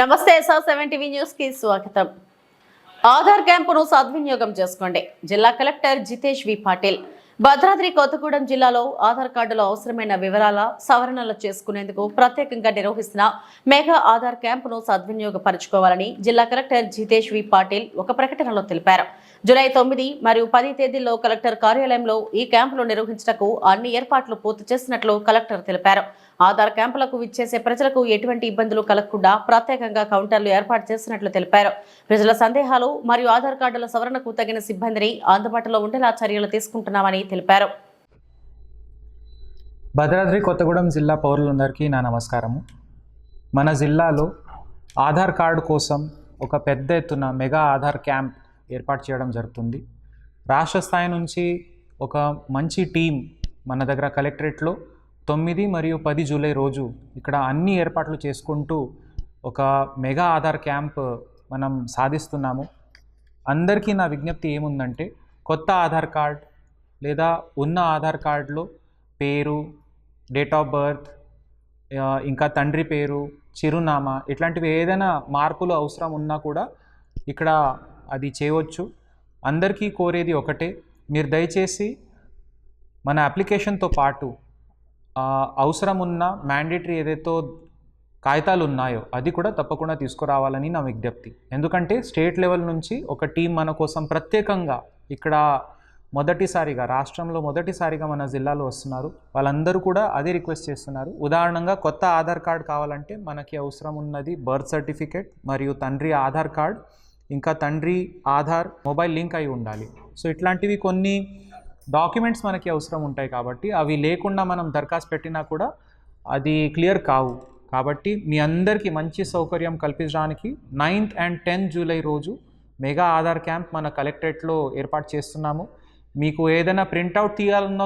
నమస్తే SR seven TV న్యూస్కి స్వాగతం. ఆధార్ క్యాంపును సద్వినియోగం చేసుకోండి. జిల్లా కలెక్టర్ జితేష్ వి పాటిల్. భద్రాద్రి కొత్తగూడెం జిల్లాలో ఆధార్ కార్డులో అవసరమైన వివరాల సవరణలు చేసుకునేందుకు ప్రత్యేకంగా నిర్వహిస్తున్న మెగా ఆధార్ క్యాంపును సద్వినియోగపరచుకోవాలని జిల్లా కలెక్టర్ జితేష్ వి పాటిల్ ఒక ప్రకటనలో తెలిపారు. జూలై తొమ్మిది మరియు పది తేదీల్లో కలెక్టర్ కార్యాలయంలో ఈ క్యాంపులు నిర్వహించటకు అన్ని ఏర్పాట్లు పూర్తి చేసినట్లు కలెక్టర్ తెలిపారు. ఆధార్ క్యాంపులకు విచ్చేసే ప్రజలకు ఎటువంటి ఇబ్బందులు కలగకుండా ప్రత్యేకంగా కౌంటర్లు ఏర్పాటు చేసినట్లు తెలిపారు. ప్రజల సందేహాలు మరియు ఆధార్ కార్డుల సవరణకు తగిన సిబ్బందిని అందుబాటులో ఉండేలా చర్యలు తీసుకుంటున్నామని తెలిపారు. భద్రాద్రి కొత్తగూడెం జిల్లా పౌరులందరికీ నా నమస్కారము. మన జిల్లాలో ఆధార్ కార్డు కోసం ఒక పెద్ద ఎత్తున మెగా ఆధార్ క్యాంప్ ఏర్పాటు చేయడం జరుగుతుంది. రాష్ట్ర స్థాయి నుంచి ఒక మంచి టీం మన దగ్గర కలెక్టరేట్లో తొమ్మిది మరియు పది జూలై రోజు ఇక్కడ అన్ని ఏర్పాట్లు చేసుకుంటూ ఒక మెగా ఆధార్ క్యాంప్ మనం సాధిస్తున్నాము. అందరికీ నా విజ్ఞప్తి ఏముందంటే కొత్త ఆధార్ కార్డ్ లేదా ఉన్న ఆధార్ కార్డులో పేరు డేట్ ఆఫ్ బర్త్ ఇంకా తండ్రి పేరు చిరునామా ఇట్లాంటివి ఏదైనా మార్పులు అవసరం ఉన్నా కూడా ఇక్కడ అది చేయవచ్చు. అందరికీ కోరేది ఒకటే. మీరు దయచేసి మన అప్లికేషన్తో పాటు అవసరం ఉన్న మ్యాండేటరీ ఏదైతే కాగితాలు ఉన్నాయో అది కూడా తప్పకుండా తీసుకురావాలని నా విజ్ఞప్తి. ఎందుకంటే స్టేట్ లెవెల్ నుంచి ఒక టీం మన కోసం ప్రత్యేకంగా ఇక్కడ మొదటిసారిగా రాష్ట్రంలో మొదటిసారిగా మన జిల్లాలో వస్తున్నారు. వాళ్ళందరూ కూడా అదే రిక్వెస్ట్ చేస్తున్నారు. ఉదాహరణంగా కొత్త ఆధార్ కార్డ్ కావాలంటే మనకి అవసరం ఉన్నది బర్త్ సర్టిఫికేట్ మరియు తండ్రి ఆధార్ కార్డ్. ఇంకా తండ్రి ఆధార్ మొబైల్ లింక్ అయి ఉండాలి. సో ఇట్లాంటివి కొన్ని డాక్యుమెంట్స్ మనకి అవసరం ఉంటాయి కాబట్టి అవి లేకుండా మనం దరఖాస్తు పెట్టినా కూడా అది క్లియర్ కావు. కాబట్టి మీ అందరికీ మంచి సౌకర్యం కల్పించడానికి నైన్త్ అండ్ టెన్త్ జూలై రోజు మెగా ఆధార్ క్యాంప్ మన కలెక్టరేట్లో ఏర్పాటు చేస్తున్నాము. మీకు ఏదైనా ప్రింట్అవుట్ తీయాలన్నా